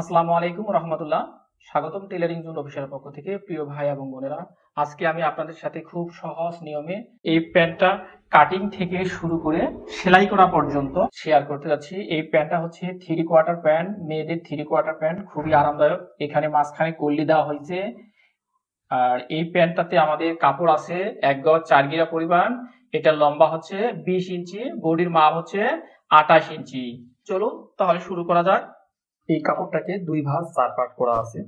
আসসালামু আলাইকুম রহমতুল্লাহ। স্বাগতম টেলারিং জোন অফিসের পক্ষ থেকে। প্রিয় ভাই এবং বোনেরা, আজকে আমি আপনাদের সাথে খুব সহজ নিয়মে এই প্যান্টটা কাটিং থেকে শুরু করে সেলাই করা পর্যন্ত শেয়ার করতে যাচ্ছি। এই প্যান্টটা হচ্ছে থ্রি কোয়ার্টার প্যান্ট মেয়েদের থ্রি কোয়ার্টার প্যান্ট খুবই আরামদায়ক। এখানে মাঝখানে কল্লি দেওয়া হয়েছে। আর এই প্যান্টটাতে আমাদের কাপড় আছে এক গজ চার গিরা পরিমাণ। এটা লম্বা হচ্ছে বিশ ইঞ্চি, বডির মাপ হচ্ছে আঠাশ ইঞ্চি। চলুন তাহলে শুরু করা যাক। এই কাপড়টাকে দুই ভাগ চার পার্ট করা আছে।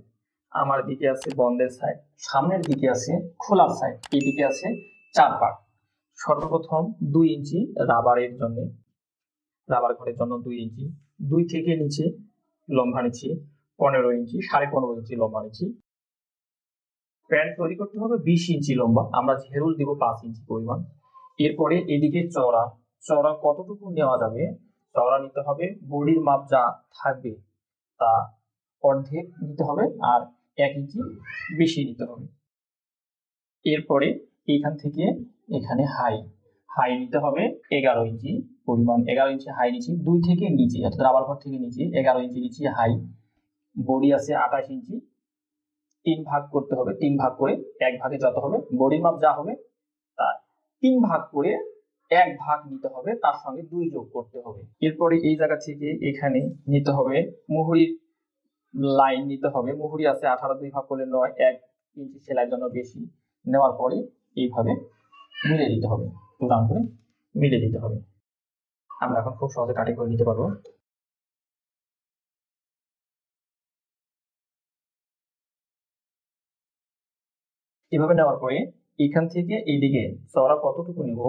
আমার দিকে আছে বন্ধের সাইড সামনের দিকে আছে খোলার সাইড এই দিকে আছে চার পার্ট সর্বপ্রথম দুই ইঞ্চি রাবারের জন্য, রাবার ঘরের জন্য দুই ইঞ্চি, দুই থেকে নিচে লম্বা নিচ্ছি পনেরো ইঞ্চি, সাড়ে পনেরো ইঞ্চি লম্বা নিচ্ছি প্যান্ট তৈরি করতে হবে বিশ ইঞ্চি লম্বা, আমরা ঝেরুল দিব পাঁচ ইঞ্চি পরিমাণ। এরপরে এদিকে চওড়া চওড়া কতটুকু নেওয়া যাবে? চওড়া নিতে হবে বডির মাপ যা থাকবে তা অর্ধেক নিতে হবে আর এক ইঞ্চি বেশি নিতে হবে। এরপরে এখান থেকে এখানে হাই হাই নিতে হবে এগারো ইঞ্চি পরিমাণ, এগারো ইঞ্চি হাই নিচ্ছি দুই থেকে নিচে অর্থাৎ রাবার ঘর থেকে নিচে, এগারো ইঞ্চি নিচে হাই বডি আছে আঠাশ ইঞ্চি, তিন ভাগ করতে হবে, তিন ভাগ করে এক ভাগে যত হবে বডির মাপ যা হবে, তা তিন ভাগ করে এক ভাগ নিতে হবে, তার সঙ্গে দুই যোগ করতে হবে। এরপরে এই জায়গা থেকে এখানে নিতে হবে মুহুরির লাইন নিতে হবে। মুহুরি আছে আঠারো দুই ভাগ করলে নয়, এক ইঞ্চি সেলাইয়ের জন্য বেশি। নেওয়ার পরে এইভাবে মিলে দিতে হবে রাউন্ড করে মিলে দিতে হবে। আমরা এখন খুব সহজে কাটিং করে নিতে পারব। এভাবে নেওয়ার পরে এখান থেকে এইদিকে চওড়া কতটুকু নিব?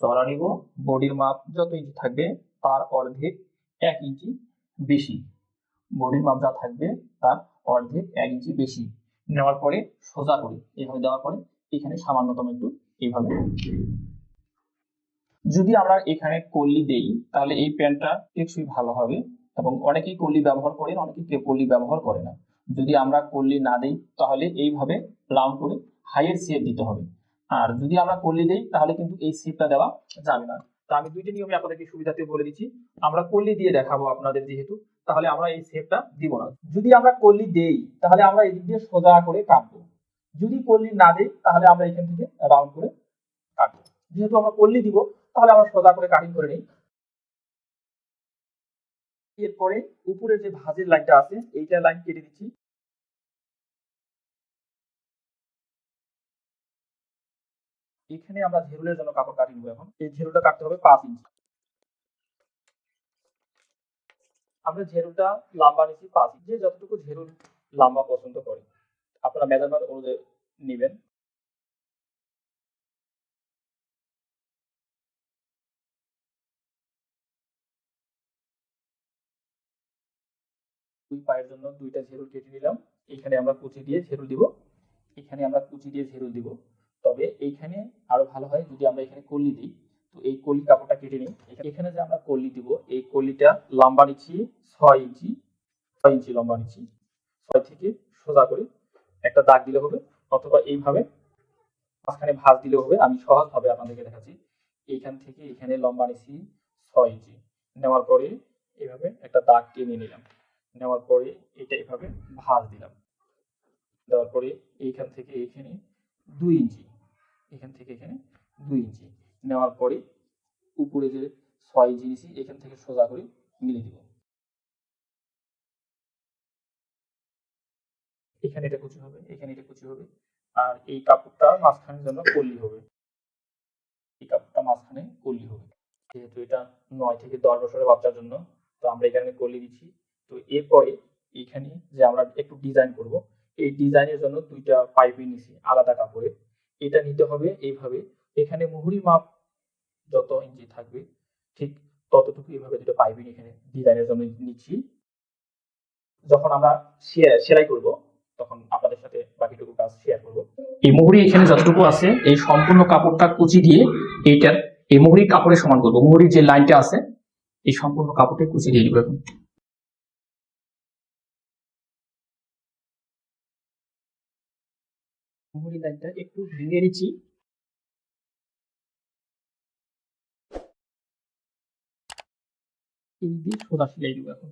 চওড়া নিব। বডির মাপ যত ইঞ্চি থাকবে তার অর্ধেক এক ইঞ্চি বেশি। বডির মাপ যা থাকবে তার অর্ধেক এক ইঞ্চি বেশি। নেওয়ার পরে সোজা করে, এইভাবে দেওয়ার পরে এখানে সামান্যতম একটু এইভাবে। যদি আমরা এখানে কল্লি দেই, তাহলে এই প্যান্টটা টেকসই ভালো হবে এবং অনেকেই কল্লি ব্যবহার করেন অনেকেই কেউ কল্লি ব্যবহার করে না। যদি আমরা কল্লি না দেই, তাহলে এইভাবে রাউন্ড করে হাইয়ের শেপ দিতে হবে। আর যদি আমরা কল্লি দেই, তাহলে কিন্তু এই শেপটা দেওয়া যাবে না। তো আমি দুইটি নিয়মে আপনাদেরকে সুবিধাতে বলে দিচ্ছি। আমরা কল্লি দিয়ে দেখাবো আপনাদের যেহেতু, তাহলে আমরা এই শেপটা দিব না। যদি আমরা কল্লি দেই, তাহলে আমরা এদিক দিয়ে সোজা করে কাটবো। যদি কল্লি না দেই, তাহলে আমরা এখান থেকে রাউন্ড করে কাটবো। যেহেতু আমরা কল্লি দিব, তাহলে আমরা সোজা করে কাটিং করে নিই। এরপরে উপরে যে ভাঁজের লাইনটা আছে, এইটা লাইন কেটে দিচ্ছি। এখানে আমরা ঝেরুলের জন্য কাপড় কাটি নেব এখন। এই ঝেরুলটা কাটতে হবে পাঁচ ইঞ্চি। আমরা ঝেরুলটা লম্বা নিচ্ছি পাঁচ ইঞ্চি যতটুকু ঝেরুল লম্বা পছন্দ করে। আপনারা মেজারমেন্ট অনুযায়ী নেবেন। দুই পায়ের জন্য দুইটা ঝেরুল কেটে নিলাম। এখানে আমরা কুচি দিয়ে ঝেরুল দিব। এখানে আমরা কুচি দিয়ে ঝেরুল দিব। তবে এইখানে আরও ভালো হয় যদি আমরা এখানে কলি দিই। তো এই কলি কাপড়টা কেটে নিই। এখানে যে আমরা কলি দিব, এই কলিটা লম্বা নিচ্ছি, ছয় ইঞ্চি ছয় ইঞ্চি লম্বা নিচ্ছি। ছয় থেকে সোজা করে একটা দাগ দিলে হবে, অথবা এইভাবে মাঝখানে ভাঁজ দিলে হবে। আমি সহজ ভাবে আপনাদেরকে দেখাচ্ছি। এইখান থেকে এখানে লম্বা নিচ্ছি, ছয় ইঞ্চি। নেওয়ার পরে এইভাবে একটা দাগ টেনে নিলাম। নেওয়ার পরে এটা এভাবে ভাঁজ দিলাম। দেওয়ার পরে এইখান থেকে এইখানে দুই ইঞ্চি। এখান থেকে এখানে দুই ইঞ্চি। নেওয়ার পরে উপরে যে ছয় ইঞ্চি নিছি, এখান থেকে সোজা করে মিলে দিব। এখানে এটা কুচি হবে, এখানে এটা কুচি হবে। আর এই কাপড়টা মাঝখানের জন্য কল্লি হবে। এই কাপড়টা মাঝখানে কল্লি হবে। যেহেতু এটা নয় থেকে দশ বছরের বাচ্চার জন্য, তো আমরা এখানে কল্লি দিচ্ছি। তো এরপরে এখানে যে আমরা একটু ডিজাইন করব, এই ডিজাইনের জন্য দুইটা পাইপিং নিছি, আলাদা কাপড়ে এটা নিতে হবে এইভাবে। এখানে মুহুরি মাপ যত ইঞ্চি থাকবে, ঠিক ততটুকু এইভাবে দুটো পাইপিং এখানে ডিজাইনের জন্য নিচ্ছি। যখন আমরা সেলাই করব, তখন আপনাদের সাথে বাকিটুকু কাজ শেয়ার করব। এই মুহুরি এখানে যতটুকু আছে, এই সম্পূর্ণ কাপড়টা কুচি দিয়ে এইটার এই মুহুরির কাপড়ে সমান করব। মুহুরির যে লাইনটা আছে, এই সম্পূর্ণ কাপড়টা কুচি দিয়ে দিব এখন। মুহুরি লাইনটা একটু ভেঙে নিচ্ছি। এই দিয়ে সোজা সেলাই দিব এখন।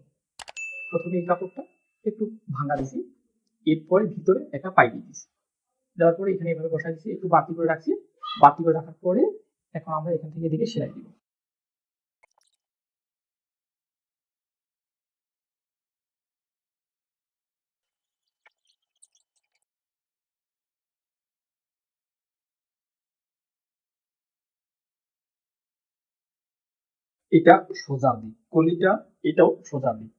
প্রথমে এই কাপড়টা একটু ভাঙা দিছি, এরপরে ভিতরে একটা পাইপ দিয়েছি দেওয়ার পরে এখানে এভাবে বসাই দিচ্ছি একটু বাড়তি করে রাখছি। বাড়তি করে রাখার পরে এখন আমরা এখান থেকে এদিকে সেলাই দিব। এটা সোজা দিক। কলিটা এটাও সোজা দিক।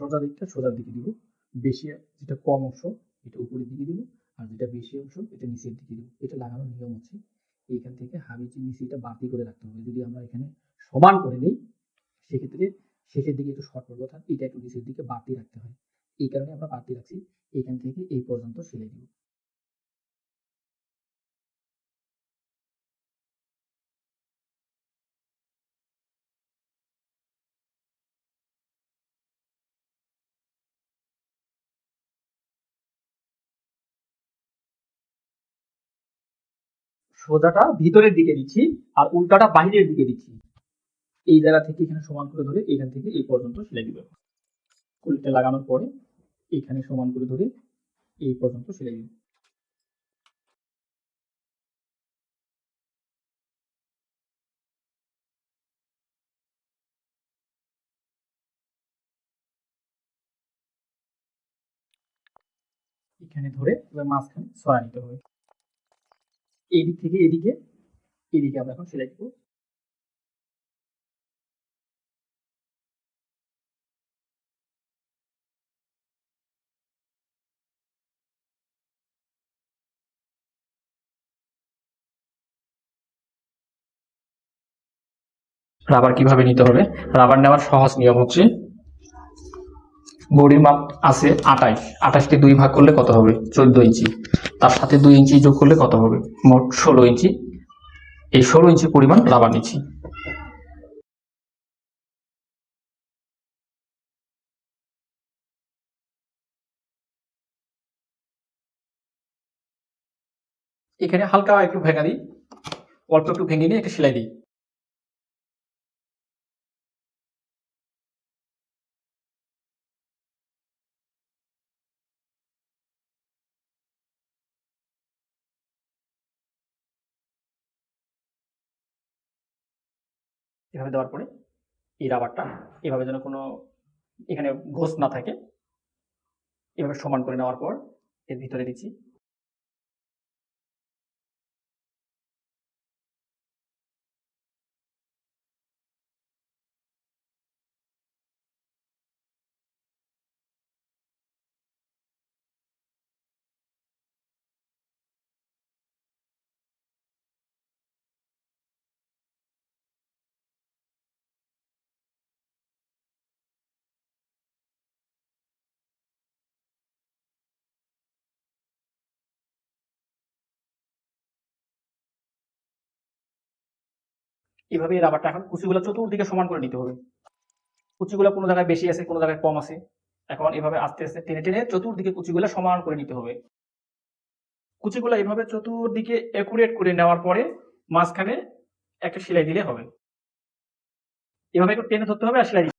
সোজা দিকটা সোজার দিকে দিব। বেশি যেটা কম অংশ এটা উপরের দিকে দিব। আর যেটা বেশি অংশ এটা নিচের দিকে দিব। এটা লাগানোর নিয়ম হচ্ছে এইখান থেকে হাবিজি নিচে এটা বাড়তি করে রাখতে হবে। যদি আমরা এখানে সমান করে নিই সেক্ষেত্রে শেষের দিকে একটু শর্ট পড়বে অর্থাৎ এটা একটু নিচের দিকে বাড়তি রাখতে হয়। এই কারণে আমরা বাড়তি রাখছি। এখান থেকে এই পর্যন্ত সেলাই দিব। সোজাটা ভিতরের দিকে দিচ্ছি আর উল্টাটা বাইরের দিকে দিচ্ছি। এই জায়গা থেকে এখানে সমান করে ধরে এখান থেকে এই পর্যন্ত সেলাই দিব। কুলিটা লাগানোর পরে এখানে সমান করে ধরে এই পর্যন্ত সেলাই দিব। এখানে ধরে এবার মাঝখানে সরা নিতে হবে। এই দিক থেকে এদিকে এদিকে আমরা এখন সেলাই করব। রাবার কীভাবে নিতে হবে? রাবার নেওয়ার সহজ নিয়ম হচ্ছে বডির মাপ আছে আঠাইশ। আঠাশকে দুই ভাগ করলে কত হবে? চোদ্দ ইঞ্চি। তার সাথে দুই ইঞ্চি যোগ করলে কত হবে? মোট ষোলো ইঞ্চি। এই ষোলো ইঞ্চি পরিমাণ রাবার নিচ্ছি। এখানে হালকা একটু ভেঙে দিই। অল্প একটু ভেঙে নিয়ে একটা সেলাই দিই। এভাবে দেওয়ার পরে এই রাবারটা এভাবে যেন কোনো এখানে ঘোষ না থাকে। এভাবে সমান করে নেওয়ার পর এর ভিতরে দিচ্ছি এভাবে রাবারটা এখন কুচিগুলো চতুর্দিকে সমান করে নিতে হবে। কুচিগুলো কোনো জায়গায় বেশি আছে, কোনো জায়গায় কম আছে। এখন এভাবে আস্তে আস্তে টেনে টেনে চতুর্দিকে কুচিগুলো সমান করে নিতে হবে। কুচিগুলো এভাবে চতুর্দিকে অ্যাকুরেট করে নেওয়ার পরে মাঝখানে একটা সেলাই দিলে হবে। এভাবে একটু টেনে ধরতে হবে আর সেলাই